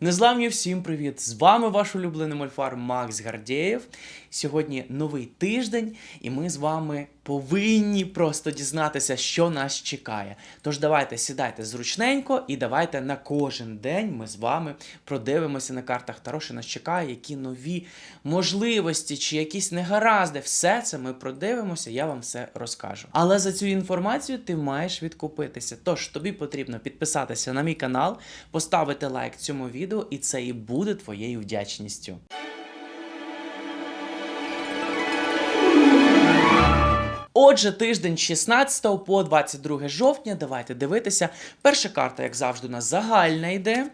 Незламні всім привіт! З вами ваш улюблений мольфар Макс Гардєєв. Сьогодні новий тиждень, і ми з вами повинні просто дізнатися, що нас чекає. Тож давайте сідайте зручненько і давайте на кожен день ми з вами продивимося на картах Таро, що нас чекає, які нові можливості чи якісь негаразди. Все це ми продивимося, я вам все розкажу. Але за цю інформацію ти маєш відкупитися. Тож тобі потрібно підписатися на мій канал, поставити лайк цьому відео, і це і буде твоєю вдячністю. Отже, тиждень 16 по 22 жовтня. Давайте дивитися. Перша карта, як завжди, у нас загальна йде.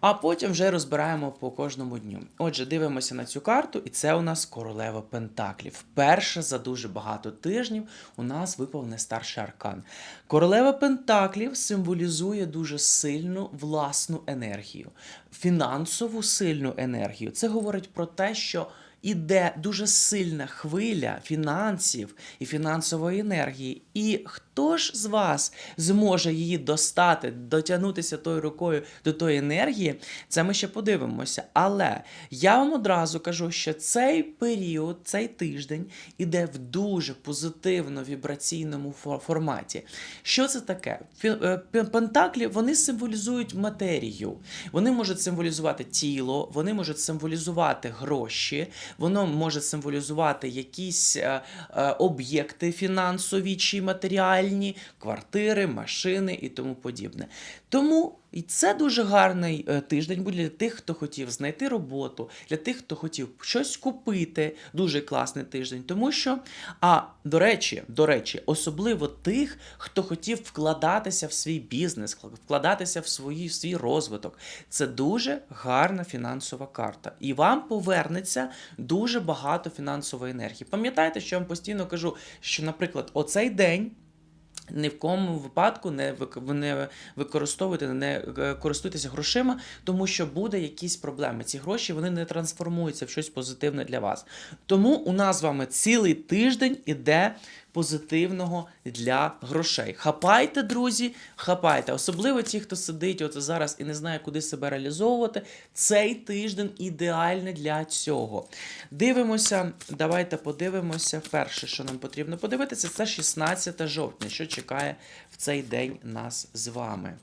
А потім вже розбираємо по кожному дню. Отже, дивимося на цю карту, і це у нас королева Пентаклів. Вперше за дуже багато тижнів у нас випав найстарший аркан. Королева Пентаклів символізує дуже сильну власну енергію, фінансову сильну енергію. Це говорить про те, що іде дуже сильна хвиля фінансів і фінансової енергії. І хто ж з вас зможе її достати, дотягнутися тою рукою до тої енергії, це ми ще подивимося. Але я вам одразу кажу, що цей період, цей тиждень іде в дуже позитивно вібраційному форматі. Що це таке? Е, Пентаклі вони символізують матерію. Вони можуть символізувати тіло, вони можуть символізувати гроші, воно може символізувати якісь е, е, об'єкти фінансові чи матеріальні, квартири, машини і тому подібне. Тому і це дуже гарний е, тиждень буде для тих, хто хотів знайти роботу, для тих, хто хотів щось купити. Дуже класний тиждень. Тому що, а до речі, до речі, особливо тих, хто хотів вкладатися в свій бізнес, вкладатися в свої, в свій розвиток. Це дуже гарна фінансова карта. І вам повернеться дуже багато фінансової енергії. Пам'ятайте, що я вам постійно кажу, що, наприклад, оцей день. Ні в кому випадку не не використовуйте, не е, користуйтеся грошима, тому що буде якісь проблеми. Ці гроші вони не трансформуються в щось позитивне для вас. Тому у нас з вами цілий тиждень іде позитивного для грошей. Хапайте, друзі, хапайте. Особливо ті, хто сидить от зараз і не знає, куди себе реалізовувати. Цей тиждень ідеальний для цього. Дивимося, давайте подивимося. Перше, що нам потрібно подивитися, це 16 жовтня, що чекає в цей день нас з вами.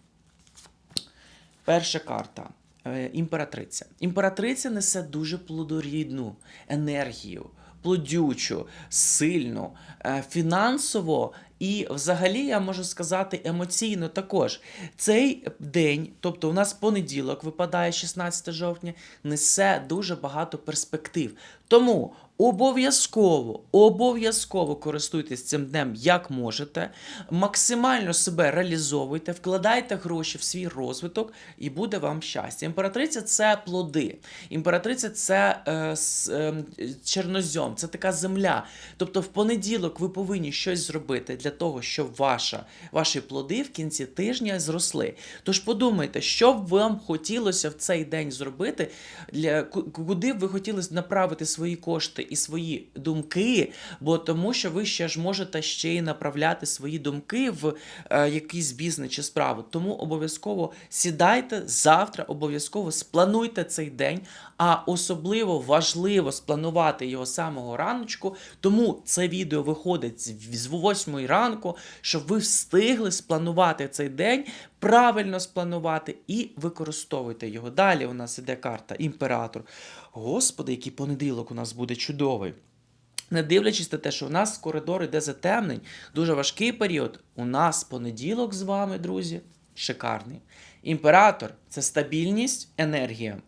Перша карта. Е, Імператриця. Імператриця несе дуже плодорідну енергію, плодючу, сильну, е, фінансово і взагалі я можу сказати емоційно також. Цей день, тобто у нас понеділок випадає 16 жовтня, несе дуже багато перспектив. Тому обов'язково, обов'язково користуйтесь цим днем як можете, максимально себе реалізовуйте, вкладайте гроші в свій розвиток, і буде вам щастя. Імператриця це плоди. Імператриця це е, с- е, чорнозьом, це така земля. Тобто в понеділок ви повинні щось зробити для того, щоб ваша, ваші плоди в кінці тижня зросли. Тож подумайте, що б вам хотілося в цей день зробити, для, куди б ви хотіли направити свої кошти і свої думки, бо тому що ви ще ж можете ще й направляти свої думки в е, якийсь бізнес чи справу. Тому обов'язково сідайте завтра, обов'язково сплануйте цей день, а особливо важливо спланувати його самого раночку. Тому це відео виходить з з 8 ранку, щоб ви встигли спланувати цей день, правильно спланувати і використовуйте його. Далі у нас іде карта імператор. Господи, який понеділок у нас буде чудовий. Не дивлячись на те, що у нас коридор іде затемнень, дуже важкий період. У нас понеділок з вами, друзі, шикарний. Імператор це стабільність, енергія.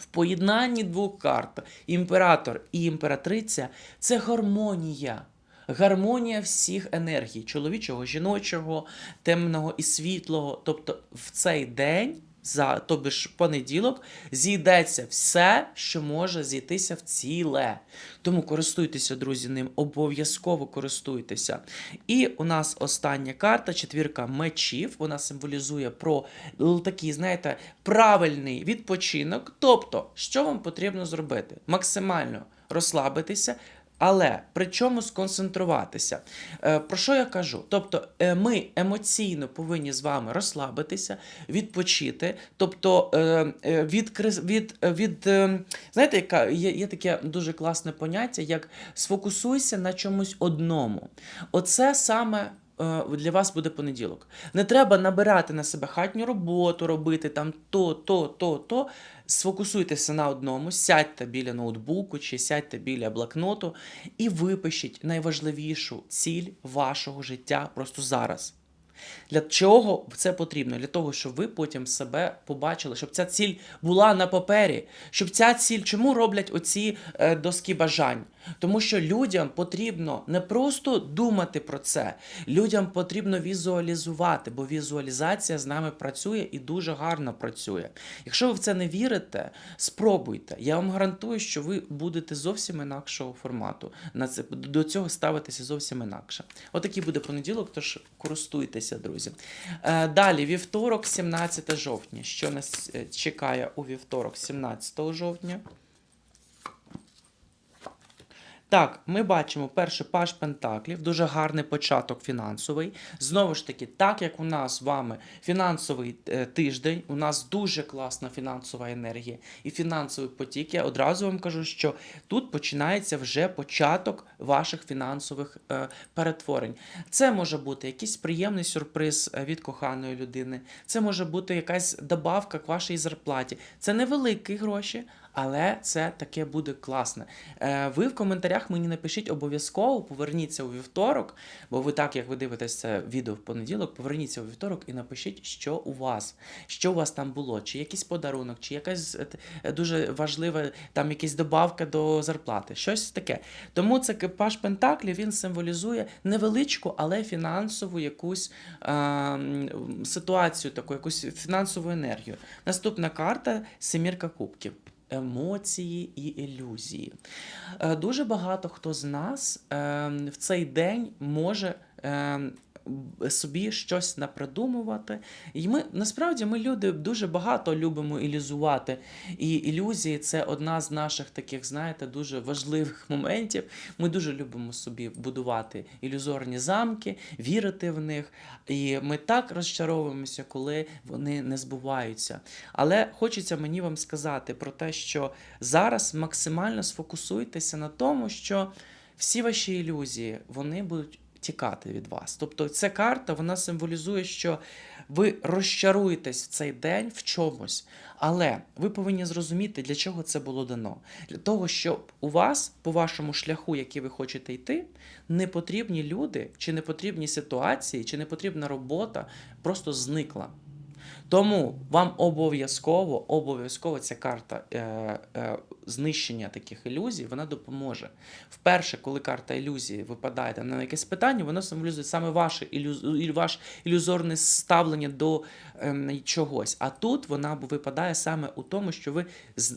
В поєднанні двох карт імператор і імператриця це гармонія. Гармонія всіх енергій чоловічого, жіночого, темного і світлого. Тобто в цей день, за тобі ж понеділок, зійдеться все, що може зійтися в ціле. Тому користуйтеся, друзі, ним, обов'язково користуйтеся. І у нас остання карта, четвірка мечів. Вона символізує про такий, знаєте, правильний відпочинок. Тобто, що вам потрібно зробити? Максимально розслабитися. Але при чому сконцентруватися? Е, Про що я кажу? Тобто, е, ми емоційно повинні з вами розслабитися, відпочити. Тобто, е, від, від, від знаєте, яка є, є таке дуже класне поняття, як сфокусуйся на чомусь одному. Оце саме. Для вас буде понеділок. Не треба набирати на себе хатню роботу, робити там то, то, то, то. Сфокусуйтеся на одному, сядьте біля ноутбуку чи сядьте біля блокноту і випишіть найважливішу ціль вашого життя просто зараз. Для чого це потрібно? Для того, щоб ви потім себе побачили, щоб ця ціль була на папері. Щоб ця ціль, чому роблять оці е, доски бажань? Тому що людям потрібно не просто думати про це, людям потрібно візуалізувати, бо візуалізація з нами працює і дуже гарно працює. Якщо ви в це не вірите, спробуйте. Я вам гарантую, що ви будете зовсім інакшого формату. На це до цього ставитися зовсім інакше. Отакий буде понеділок, тож користуйтеся, друзі. Е, далі, вівторок, 17 жовтня. Що нас е, чекає у вівторок, 17 жовтня? Так, ми бачимо перший паш Пентаклів, дуже гарний початок фінансовий. Знову ж таки, так як у нас з вами фінансовий е, тиждень, у нас дуже класна фінансова енергія і фінансовий потік. Я одразу вам кажу, що тут починається вже початок ваших фінансових е, перетворень. Це може бути якийсь приємний сюрприз е, від коханої людини, це може бути якась добавка к вашій зарплаті. Це невеликі гроші. Але це таке буде класне. Е, ви в коментарях мені напишіть обов'язково, поверніться у вівторок, бо ви так, як ви дивитесь це відео в понеділок, поверніться у вівторок і напишіть, що у вас, що у вас там було, чи якийсь подарунок, чи якась е, е, дуже важлива там якась добавка до зарплати, щось таке. Тому це паш Пентаклів він символізує невеличку, але фінансову якусь е, ситуацію, таку якусь фінансову енергію. Наступна карта Семірка Кубків. Емоції і ілюзії. Е, Дуже багато хто з нас е, в цей день може е, б- собі щось напридумувати. І ми насправді ми люди дуже багато любимо ілюзувати. І ілюзії це одна з наших таких, знаєте, дуже важливих моментів. Ми дуже любимо собі будувати ілюзорні замки, вірити в них. І ми так розчаровуємося, коли вони не збуваються. Але хочеться мені вам сказати про те, що зараз максимально сфокусуйтеся на тому, що всі ваші ілюзії вони будуть тікати від вас. Тобто ця карта вона символізує, що ви розчаруєтесь в цей день в чомусь, але ви повинні зрозуміти, для чого це було дано. Для того, щоб у вас по вашому шляху, який ви хочете йти, не потрібні люди, чи не потрібні ситуації, чи не потрібна робота просто зникла. Тому вам обов'язково, обов'язково ця карта е, е, знищення таких ілюзій, вона допоможе. Вперше, коли карта ілюзії випадає там на якесь питання, воно символізує саме ваше ілюз... ваш ілюзорне ставлення до ем, чогось. А тут вона випадає саме у тому, що ви,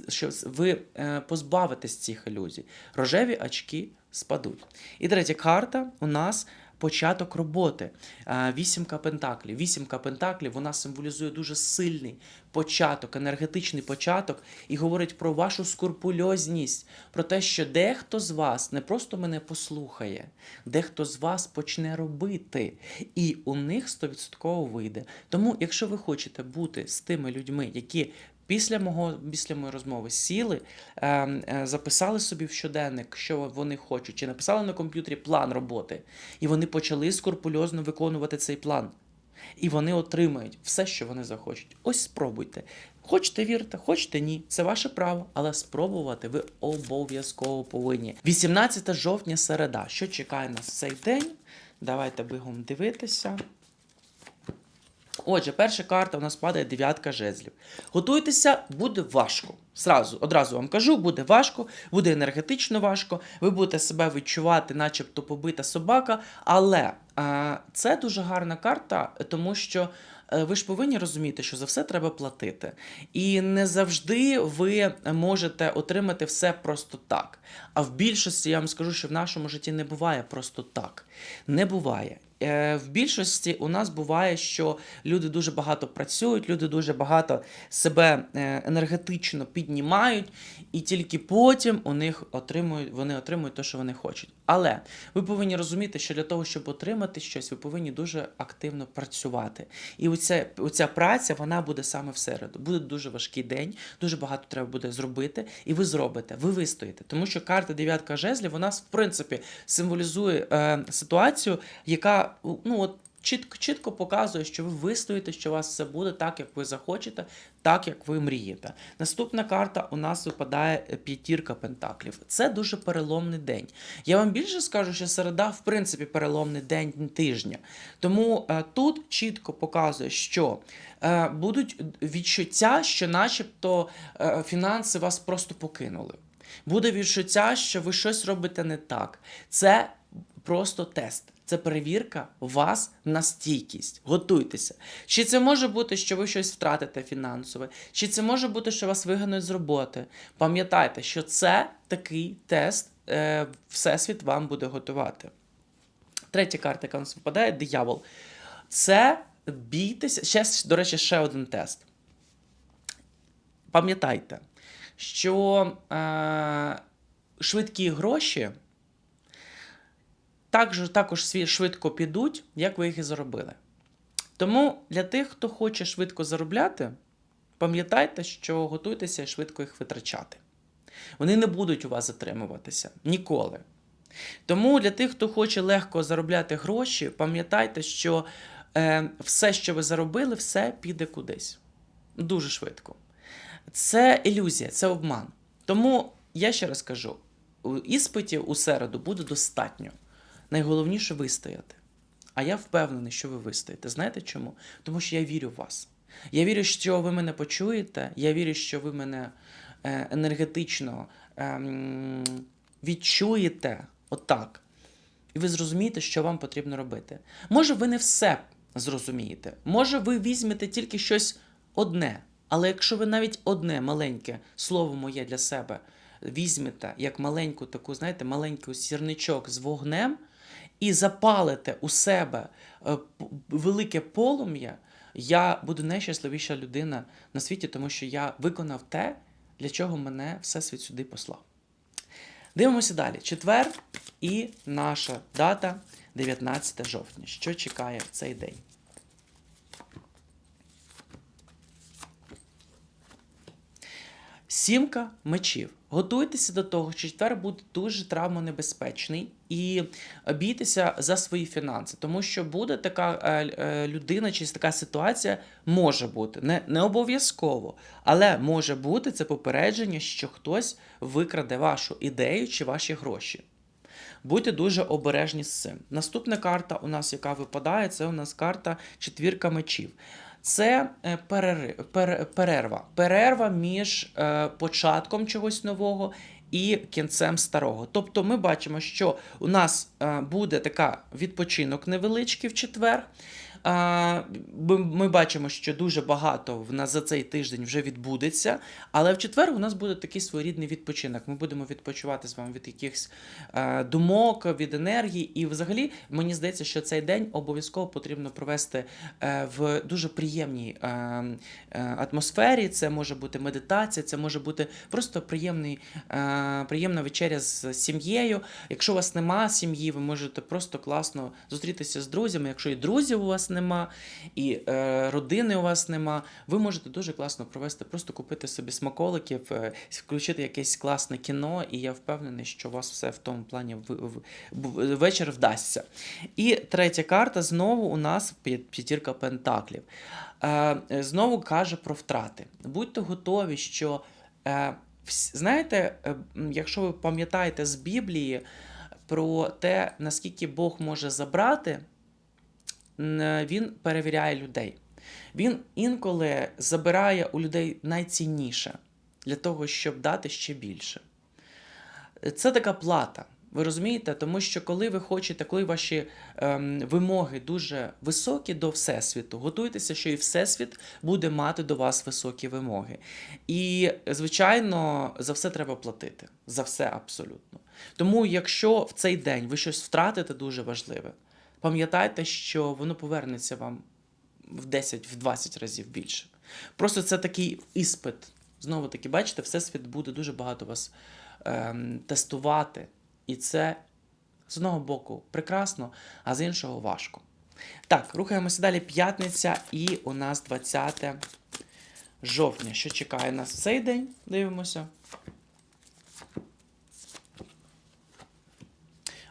що ви е, позбавитесь цих ілюзій. Рожеві очки спадуть. І третя карта у нас початок роботи. Е, Вісімка пентаклів. Вісімка пентаклів вона символізує дуже сильний початок, енергетичний початок, і говорить про вашу скрупульозність, про те, що дехто з вас не просто мене послухає, дехто з вас почне робити, і у них 100% вийде. Тому, якщо ви хочете бути з тими людьми, які Після мого після моєї розмови сіли, е, е, записали собі в щоденник, що вони хочуть, чи написали на комп'ютері план роботи, і вони почали скрупульозно виконувати цей план. І вони отримають все, що вони захочуть. Ось спробуйте. Хочете вірте, хочете ні. Це ваше право, але спробувати ви обов'язково повинні. 18 жовтня середа. Що чекає нас в цей день? Давайте бігом дивитися. Отже, перша карта у нас падає дев'ятка жезлів. Готуйтеся, буде важко. Сразу, одразу вам кажу, буде важко, буде енергетично важко. Ви будете себе відчувати, начебто побита собака. Але е, це дуже гарна карта, тому що е, ви ж повинні розуміти, що за все треба платити. І не завжди ви можете отримати все просто так. А в більшості я вам скажу, що в нашому житті не буває просто так. Не буває. Е, в більшості у нас буває, що люди дуже багато працюють, люди дуже багато себе е, енергетично піднімають, і тільки потім у них отримують, вони отримують те, що вони хочуть. Але ви повинні розуміти, що для того, щоб отримати щось, ви повинні дуже активно працювати. І оця, оця праця вона буде саме в середу. Буде дуже важкий день, дуже багато треба буде зробити, і ви зробите, ви вистоїте. Тому що карта дев'ятка жезлів, вона в принципі символізує е, ситуацію, яка ну от. Чітко, чітко показує, що ви вистоїте, що у вас все буде так, як ви захочете, так як ви мрієте. Наступна карта у нас випадає е, п'ятірка пентаклів. Це дуже переломний день. Я вам більше скажу, що середа, в принципі, переломний день тижня. Тому е, тут чітко показує, що е, будуть відчуття, що, начебто, е, фінанси вас просто покинули. Буде відчуття, що ви щось робите не так. Це просто тест. Це перевірка вас на стійкість. Готуйтеся. Чи це може бути, що ви щось втратите фінансове, чи це може бути, що вас вигануть з роботи. Пам'ятайте, що це такий тест, е, Всесвіт вам буде готувати. Третя карта, яка нас випадає, диявол. Це бійтеся. Ще, до речі, ще один тест. Пам'ятайте, що е, швидкі гроші також, також швидко підуть, як ви їх і заробили. Тому для тих, хто хоче швидко заробляти, пам'ятайте, що готуйтеся швидко їх витрачати. Вони не будуть у вас затримуватися ніколи. Тому для тих, хто хоче легко заробляти гроші, пам'ятайте, що е, все, що ви заробили, все піде кудись. Дуже швидко. Це ілюзія, це обман. Тому я ще раз кажу: іспитів у середу буде достатньо. Найголовніше вистояти. А я впевнений, що ви вистоїте. Знаєте чому? Тому що я вірю в вас. Я вірю, що ви мене почуєте. Я вірю, що ви мене е, енергетично ем, відчуєте отак. І ви зрозумієте, що вам потрібно робити. Може, ви не все зрозумієте. Може, ви візьмете тільки щось одне. Але якщо ви навіть одне маленьке слово моє для себе візьмете як маленьку таку, знаєте, маленький сірничок з вогнем і запалите у себе е, велике полум'я, я буду найщасливіша людина на світі, тому що я виконав те, для чого мене Всесвіт сюди послав. Дивимося далі. Четвер і наша дата 19 жовтня. Що чекає в цей день? Сімка мечів. Готуйтеся до того, що четвер буде дуже травмонебезпечний і бійтеся за свої фінанси, тому що буде така е, е, людина чи така ситуація може бути. Не, не обов'язково, але може бути це попередження, що хтось викраде вашу ідею чи ваші гроші. Будьте дуже обережні з цим. Наступна карта у нас, яка випадає, це у нас карта четвірка мечів. Це е, перерва. Перерва між е, початком чогось нового і кінцем старого. Тобто ми бачимо, що у нас е, буде така відпочинок невеличкий в четвер. Ми бачимо, що дуже багато в нас за цей тиждень вже відбудеться, але в четвер у нас буде такий своєрідний відпочинок. Ми будемо відпочивати з вами від якихось думок, від енергії. І взагалі мені здається, що цей день обов'язково потрібно провести е, в дуже приємній е, атмосфері. Це може бути медитація, це може бути просто приємний, приємна вечеря з сім'єю. Якщо у вас нема сім'ї, ви можете просто класно зустрітися з друзями. Якщо і друзів у вас нема, і е, родини у вас нема, ви можете дуже класно провести, просто купити собі смаколиків, е, включити якесь класне кіно, і я впевнений, що у вас все в тому плані в, в, в- вечір вдасться. І третя карта знову у нас п'ятірка пентаклів. Е, е, знову каже про втрати. Будьте готові, що. Е, Знаєте, е, якщо ви пам'ятаєте з Біблії про те, наскільки Бог може забрати, він перевіряє людей. Він інколи забирає у людей найцінніше для того, щоб дати ще більше. Це така плата. Ви розумієте? Тому що коли ви хочете, коли ваші ем, вимоги дуже високі до Всесвіту, готуйтеся, що і Всесвіт буде мати до вас високі вимоги. І, звичайно, за все треба платити. За все абсолютно. Тому, якщо в цей день ви щось втратите дуже важливе, пам'ятайте, що воно повернеться вам в 10, в 20 разів більше. Просто це такий іспит. Знову таки, бачите, Всесвіт буде дуже багато вас ем, тестувати. І це з одного боку прекрасно, а з іншого важко. Так, рухаємося далі. П'ятниця, і у нас 20 жовтня. Що чекає нас в цей день? Дивимося.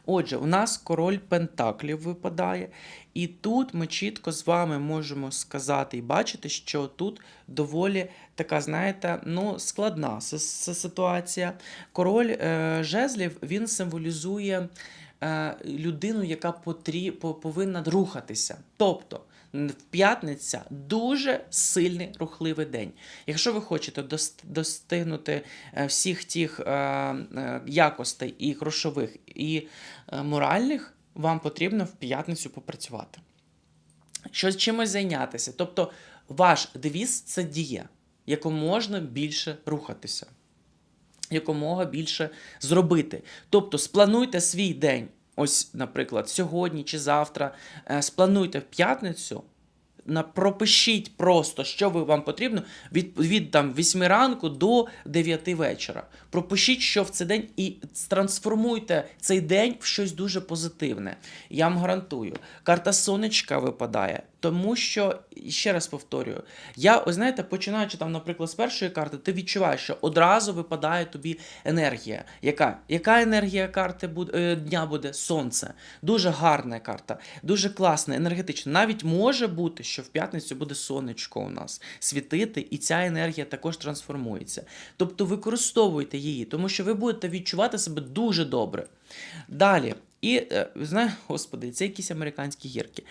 Отже, у нас король Пентаклів випадає, і тут ми чітко з вами можемо сказати і бачити, що тут доволі така, знаєте, ну, складна ситуація. Король е, жезлів він символізує е, людину, яка потрі, повинна рухатися. Тобто, п'ятниця дуже сильний рухливий день. Якщо ви хочете достигнути е, всіх тих е, е, якостей і грошових, і моральних, вам потрібно в п'ятницю попрацювати. Щось чимось зайнятися. Тобто, ваш девіз це дія, яку можна більше рухатися якомога більше зробити. Тобто сплануйте свій день, ось, наприклад, сьогодні чи завтра, е, сплануйте в п'ятницю. Пропишіть просто, що ви вам потрібно від, від там 8 ранку до 9 вечора. Пропишіть, що в цей день, і трансформуйте цей день в щось дуже позитивне. Я вам гарантую, карта сонечка випадає, тому що, ще раз повторюю, я, ось знаєте, починаючи там, наприклад, з першої карти, ти відчуваєш, що одразу випадає тобі енергія. Яка Яка енергія карти буде, дня буде? Сонце. Дуже гарна карта, дуже класна, енергетична. Навіть може бути, що в п'ятницю буде сонечко у нас світити, і ця енергія також трансформується. Тобто використовуйте її, тому що ви будете відчувати себе дуже добре. Далі. І е, знає, господи, це якісь американські гірки.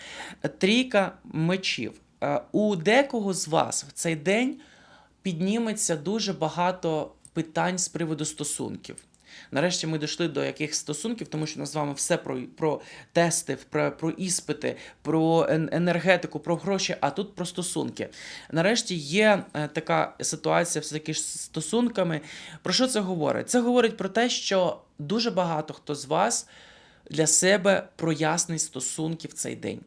Трійка мечів. Е, У декого з вас в цей день підніметься дуже багато питань з приводу стосунків. Нарешті ми дійшли до яких стосунків, тому що у нас з вами все про, про тести, про, про іспити, про енергетику, про гроші, а тут про стосунки. Нарешті є е, така ситуація все-таки з стосунками. Про що це говорить? Це говорить про те, що дуже багато хто з вас для себе прояснить стосунки в цей день.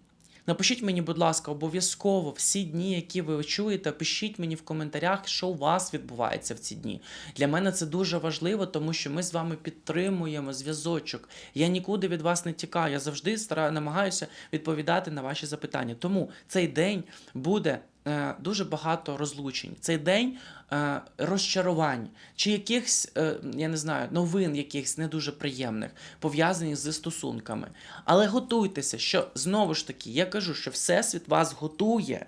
Напишіть мені, будь ласка, обов'язково всі дні, які ви чуєте, пишіть мені в коментарях, що у вас відбувається в ці дні. Для мене це дуже важливо, тому що ми з вами підтримуємо зв'язочок. Я нікуди від вас не тікаю. Я завжди намагаюся відповідати на ваші запитання. Тому цей день буде дуже багато розлучень. Цей день е, розчарувань чи якихось, е, я не знаю, новин якихось не дуже приємних, пов'язаних зі стосунками. Але готуйтеся, що знову ж таки, я кажу, що Всесвіт вас готує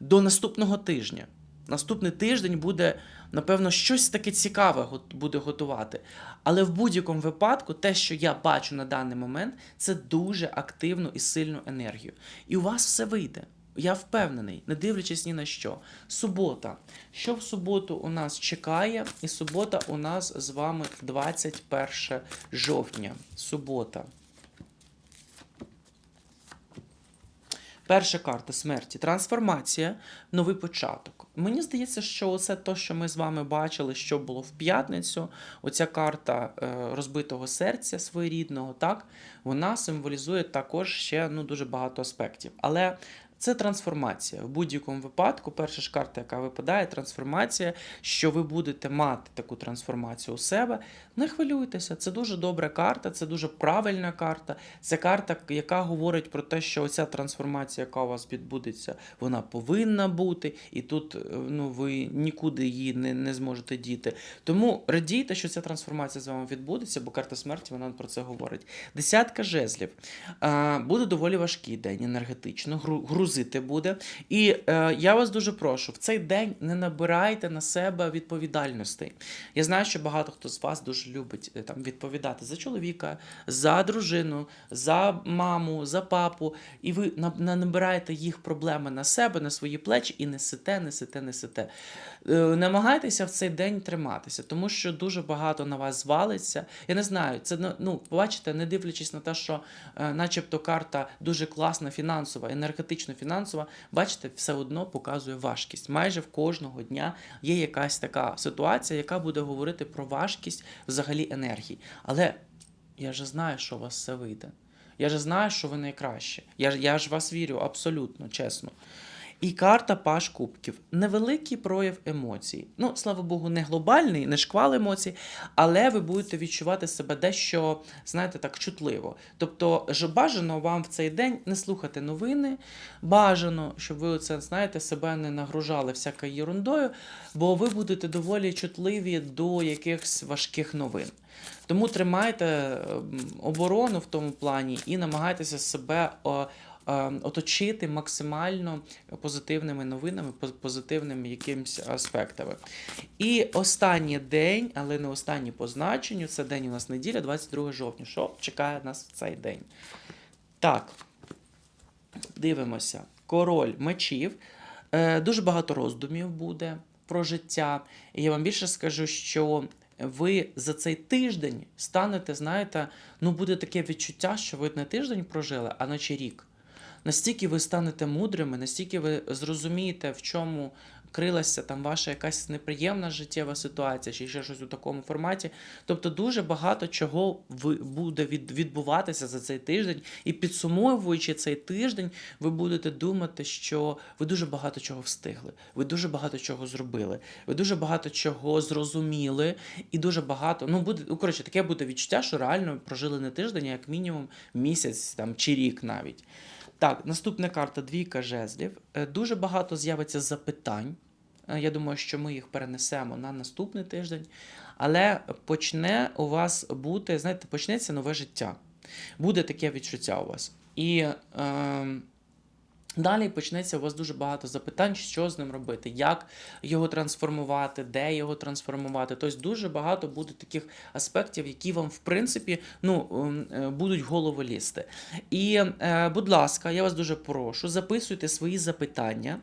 до наступного тижня. Наступний тиждень буде, напевно, щось таке цікаве буде готувати. Але в будь-якому випадку, те, що я бачу на даний момент, це дуже активну і сильну енергію. І у вас все вийде. Я впевнений, не дивлячись ні на що. Субота. Що в суботу у нас чекає? І субота у нас з вами 21 жовтня. Субота. Перша карта смерті трансформація, новий початок. Мені здається, що це те, що ми з вами бачили, що було в п'ятницю. Оця карта е, розбитого серця своєрідного, так, вона символізує також ще ну, дуже багато аспектів. Але це трансформація. В будь-якому випадку, перша ж карта, яка випадає, трансформація, що ви будете мати таку трансформацію у себе. Не хвилюйтеся, це дуже добра карта, це дуже правильна карта. Це карта, яка говорить про те, що оця трансформація, яка у вас відбудеться, вона повинна бути, і тут е, ну, ви нікуди її не, не зможете діти. Тому радійте, що ця трансформація з вами відбудеться, бо карта смерті вона про це говорить. Десятка жезлів. Буде доволі важкий день енергетично, гру- грузити буде. І е, я вас дуже прошу, в цей день не набирайте на себе відповідальностей. Я знаю, що багато хто з вас дуже любить е, там відповідати за чоловіка, за дружину, за маму, за папу, і ви на- на- набираєте їх проблеми на себе, на свої плечі і несете, несете, несете. Е, Намагайтеся в цей день триматися, тому що дуже багато на вас звалиться. Я не знаю, це ну, ну бачите, не дивлячись на те, що е, начебто карта дуже класна, фінансова, енергетично фінансова, бачите, все одно показує важкість. Майже в кожного дня є якась така ситуація, яка буде говорити про важкість взагалі енергії. Але я вже знаю, що у вас все вийде. Я ж знаю, що ви найкраще. Я, ж- я ж вас вірю, абсолютно, чесно. І карта Паш Кубків. Невеликий прояв емоцій. Ну, слава Богу, не глобальний, не шквал емоцій, але ви будете відчувати себе дещо, знаєте, так чутливо. Тобто, бажано вам в цей день не слухати новини, бажано, щоб ви оце, знаєте, себе не нагружали всякою ерундою, бо ви будете доволі чутливі до якихось важких новин. Тому тримайте ем, оборону в тому плані і намагайтеся себе оточити максимально позитивними новинами, позитивними якимось аспектами. І останній день, але не останній по значенню, це день у нас неділя, 22 жовтня. Що чекає нас в цей день? Так, дивимося. Король мечів. Е, дуже багато роздумів буде про життя. І я вам більше скажу, що ви за цей тиждень станете, знаєте, ну буде таке відчуття, що ви не тиждень прожили, а наче рік. Настільки ви станете мудрими, настільки ви зрозумієте, в чому крилася там ваша якась неприємна життєва ситуація, чи ще щось у такому форматі. Тобто дуже багато чого буде відбуватися за цей тиждень, і підсумовуючи цей тиждень, ви будете думати, що ви дуже багато чого встигли, ви дуже багато чого зробили, ви дуже багато чого зрозуміли, і дуже багато. Ну, буде, ну, коротше, таке буде відчуття, що реально прожили не тиждень, а як мінімум місяць там, чи рік навіть. Так, наступна карта двійка жезлів. Е, Дуже багато з'явиться запитань. Е, Я думаю, що ми їх перенесемо на наступний тиждень. Але почне у вас бути, знаєте, почнеться нове життя. Буде таке відчуття у вас. І е, далі почнеться у вас дуже багато запитань, що з ним робити, як його трансформувати, де його трансформувати. Тобто дуже багато буде таких аспектів, які вам, в принципі, ну, ем, е, будуть в голову лізти. І, е, будь ласка, я вас дуже прошу, записуйте свої запитання,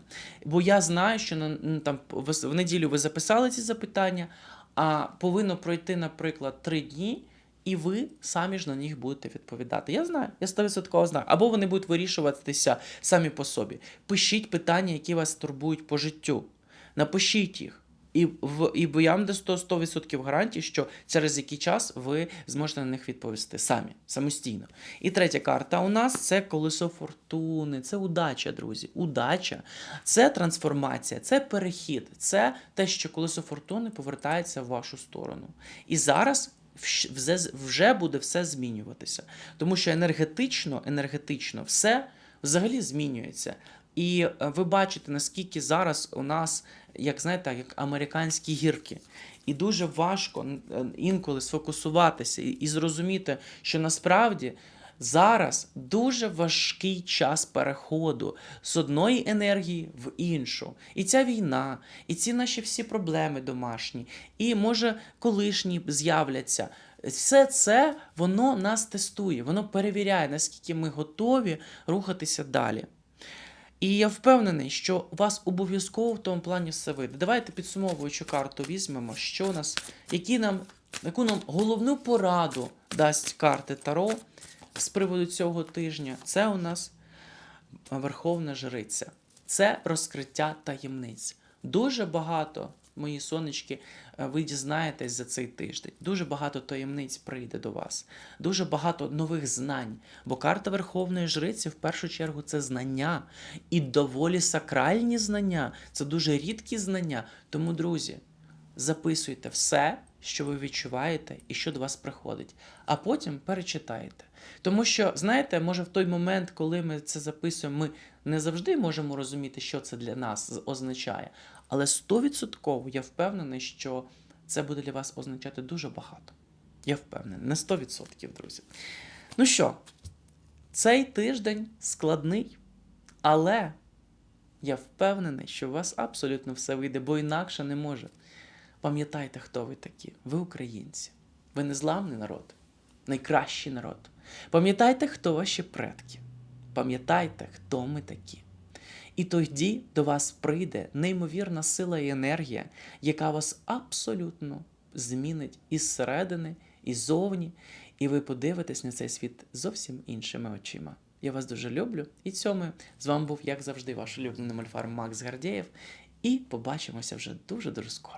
бо я знаю, що на, там, в, неділю ви записали ці запитання, а повинно пройти, наприклад, три дні. І ви самі ж на них будете відповідати. Я знаю, я 100% знаю. Або вони будуть вирішуватися самі по собі. Пишіть питання, які вас турбують по життю. Напишіть їх. І, в, і я вам даю 100%, 100% гарантії, що через який час ви зможете на них відповісти самі, самостійно. І третя карта у нас це колесо фортуни, це удача, друзі. Удача це трансформація, це перехід, це те, що колесо фортуни повертається в вашу сторону. І зараз вже, буде все змінюватися. Тому що енергетично, енергетично все взагалі змінюється. І е, ви бачите, наскільки зараз у нас, як знаєте, як американські гірки. І дуже важко е, інколи сфокусуватися і зрозуміти, що насправді зараз дуже важкий час переходу з одної енергії в іншу. І ця війна, і ці наші всі проблеми домашні, і може колишні з'являться. Все це воно нас тестує, воно перевіряє, наскільки ми готові рухатися далі. І я впевнений, що у вас обов'язково в тому плані все вийде. Давайте підсумовуючу карту візьмемо, що у нас, які нам, яку нам головну пораду дасть карти Таро з приводу цього тижня. Це у нас Верховна Жриця. Це розкриття таємниць. Дуже багато, мої сонечки, е, ви дізнаєтесь за цей тиждень. Дуже багато таємниць прийде до вас. Дуже багато нових знань. Бо карта Верховної Жриці в першу чергу це знання. І доволі сакральні знання. Це дуже рідкі знання. Тому, друзі, записуйте все, що ви відчуваєте і що до вас приходить, а потім перечитайте. Тому що, знаєте, може в той момент, коли ми це записуємо, ми не завжди можемо розуміти, що це для нас означає. Але 100% я впевнений, що це буде для вас означати дуже багато. Я впевнений, на 100%, друзі. Ну що, цей тиждень складний, але я впевнений, що у вас абсолютно все вийде, бо інакше не може. Пам'ятайте, хто ви такі. Ви українці. Ви незламний народ, найкращий народ. Пам'ятайте, хто ваші предки. Пам'ятайте, хто ми такі. І тоді до вас прийде неймовірна сила і енергія, яка вас абсолютно змінить із середини, і зовні, і ви подивитесь на цей світ зовсім іншими очима. Я вас дуже люблю і цьому з вами був, як завжди, ваш улюблений мольфар Макс Гардєєв. І побачимося вже дуже дуже скоро.